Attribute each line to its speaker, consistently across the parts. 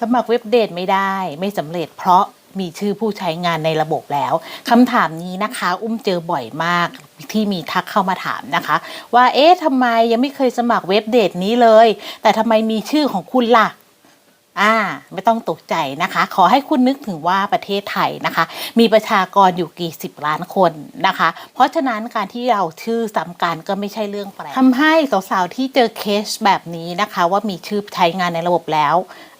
Speaker 1: สมัครเว็บเดทไม่ได้ไม่สำเร็จเพราะมีชื่อผู้ใช้งานในระบบแล้วคำถามนี้นะคะ อุ้มเจอบ่อยมากที่มีทักเข้ามาถามนะคะ ว่าเอ๊ะทำไมยังไม่เคยสมัครเว็บเดทนี้เลย แต่ทำไมมีชื่อของคุณล่ะอ่าไม่ต้องตกใจนะคะ ขอให้คุณนึกถึงว่าประเทศไทยนะคะ มีประชากรอยู่กี่สิบล้านคนนะคะ เพราะฉะนั้นการที่เราชื่อซ้ำกันก็ไม่ใช่เรื่องแปลกทำให้สาวๆที่เจอเคสแบบนี้นะคะ ว่ามีชื่อใช้งานในระบบแล้ว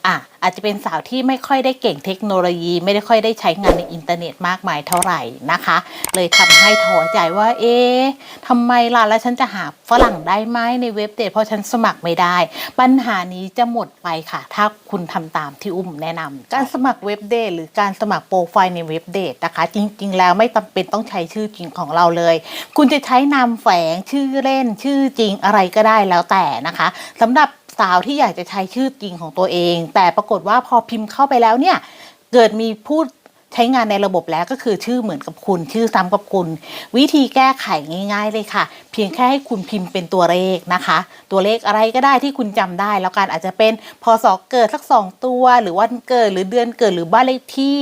Speaker 1: อะอาจจะเป็นสาวที่ไม่ค่อยได้เก่งเทคโนโลยี ไม่ได้ค่อยได้ใช้งานในอินเทอร์เน็ตมากมายเท่าไหร่นะคะ เลยทำให้ท้อใจว่า เอ๊ะทำไมล่ะแล้วฉันจะหาฝรั่งได้ไหมในเว็บเดทเพราะฉันสมัครไม่ได้ ปัญหานี้จะหมดไปค่ะ ถ้าคุณทำตามที่อุ้มแนะนำการสมัครเว็บเดทหรือการสมัครโปรไฟล์ในเว็บเดทนะคะ จริง ๆ แล้วไม่จำเป็นต้องใช้ชื่อจริงของเราเลย คุณจะใช้นามแฝงชื่อเล่นชื่อจริงอะไรก็ได้แล้วแต่นะคะสำหรับ สาวที่อยากจะใช้ชื่อจริงของตัวเอง แต่ปรากฏว่าพอพิมพ์เข้าไปแล้วเนี่ยเกิดมีพูดใช้งานในระบบแล้วก็คือชื่อเหมือนกับคุณ ชื่อซ้ำกับคุณ วิธีแก้ไขง่าย ๆ เลยค่ะ เพียงแค่ให้คุณพิมพ์เป็นตัวเลขนะคะ ตัวเลขอะไรก็ได้ที่คุณจำได้ แล้วกันอาจจะเป็นพศเกิดสักสองตัว หรือวันเกิดหรือเดือนเกิดหรือบ้านเลขที่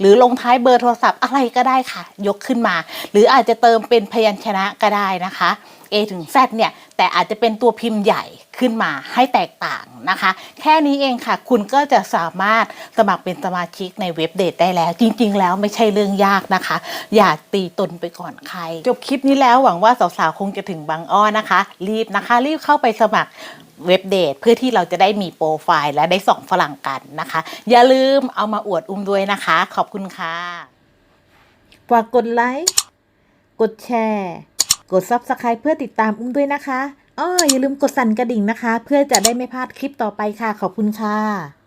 Speaker 1: หรือลงท้ายเบอร์โทรศัพท์อะไรก็ได้ค่ะ ยกขึ้นมา หรืออาจจะเติมเป็นพยัญชนะก็ได้นะคะ A ถึง Z เนี่ยแต่อาจจะเป็นตัวพิมพ์ใหญ่ขึ้นมาให้แตกต่างนะคะ แค่นี้เองค่ะ คุณก็จะสามารถสมัครเป็นสมาชิกในเว็บเดทได้แล้ว จริง ๆ แล้วไม่ใช่เรื่องยากนะคะ อย่าตีตนไปก่อนใคร จบคลิปนี้แล้วหวังว่าสาวๆคงจะถึงบางอ้อนะคะ รีบนะคะ รีบเข้าไปสมัคร เว็บเดทเพื่อที่เราจะได้มีโปรไฟล์และได้ส่องฝรั่งกันนะคะ อย่าลืมเอามาอวดอุ้มด้วยนะคะ ขอบคุณค่ะ
Speaker 2: ฝากกดไลค์ กดแชร์ กด Subscribe เพื่อติดตามอุ้มด้วยนะคะอ้ออย่าลืมกดสั่นกระดิ่งนะคะ เพื่อจะได้ไม่พลาดคลิปต่อไปค่ะ ขอบคุณค่ะ